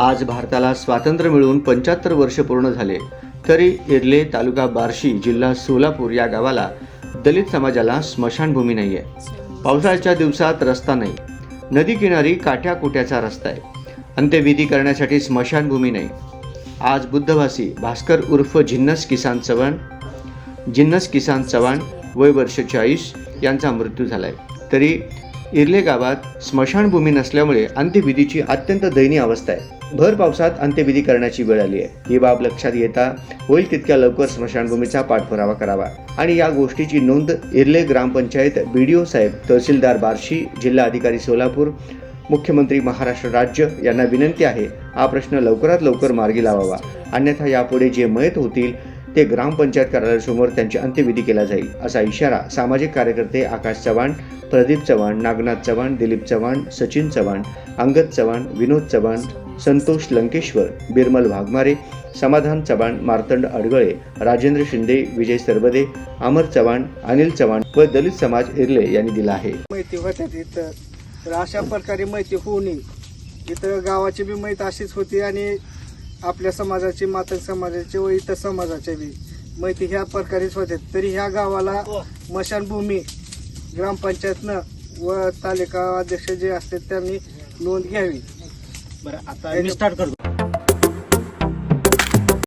आज भारताला स्वातंत्र्य मिळून पंच्याहत्तर वर्ष पूर्ण झाले. तरी इर्ले तालुका बार्शी जिल्हा सोलापूर या गावाला दलित समाजाला स्मशानभूमी नाही आहे पावसाळ्याच्या दिवसात रस्ता नाही. नदी किनारी काठ्याकुट्याचा रस्ता आहे. अंत्यविधी करण्यासाठी स्मशानभूमी नाही. आज बुद्धवासी भास्कर उर्फ जिन्नस किसान चव्हाण जिन्नस किसान चव्हाण वय वर्ष चाळीस यांचा मृत्यू झाला आहे तरी इर्ले गावात स्मशानभूमी नसल्यामुळे अंत्यविधीची अत्यंत दयनीय अवस्था आहे. भर पावसात अंत्यविधी करण्याची वेळ आली आहे. ही बाब लक्षात येता होईल तितक्या लवकर स्मशानभूमीचा पाठपुरावा करावा. आणि या गोष्टीची नोंद इर्ले ग्रामपंचायत बी डी ओ साहेब तहसीलदार बार्शी जिल्हा अधिकारी सोलापूर मुख्यमंत्री महाराष्ट्र राज्य यांना विनंती आहे हा प्रश्न लवकरात लवकर मार्गी लावावा. अन्यथा यापुढे जे मयत होतील ते ग्रामपंचायत कार्यालयासमोर त्यांची अंत्यविधी केला जाईल असा इशारा सामाजिक कार्यकर्ते आकाश चव्हाण प्रदीप चव्हाण नागनाथ चव्हाण दिलीप चव्हाण सचिन चव्हाण अंगद चव्हाण विनोद चव्हाण संतोष लंकेश्वर बिरमल वाघमारे समाधान चव्हाण मार्तंड अडगळे राजेंद्र शिंदे विजय सरबदे अमर चव्हाण अनिल चव्हाण व दलित समाज इर्ले यांनी दिला आहे. माहिती होत्यात इथं तर अशा प्रकारे माहिती होऊ नये इथं गावाची बी माहिती अशीच होती आणि आपल्या समाजाची मातंग समाजाची व इतर समाजाच्या बी. माहिती ह्या प्रकारेच होते तरी ह्या गावाला मशानभूमी ग्रामपंचायतनं व तालुका अध्यक्ष जे असतात त्यांनी नोंद घ्यावी. बरं आता मी स्टार्ट करतो.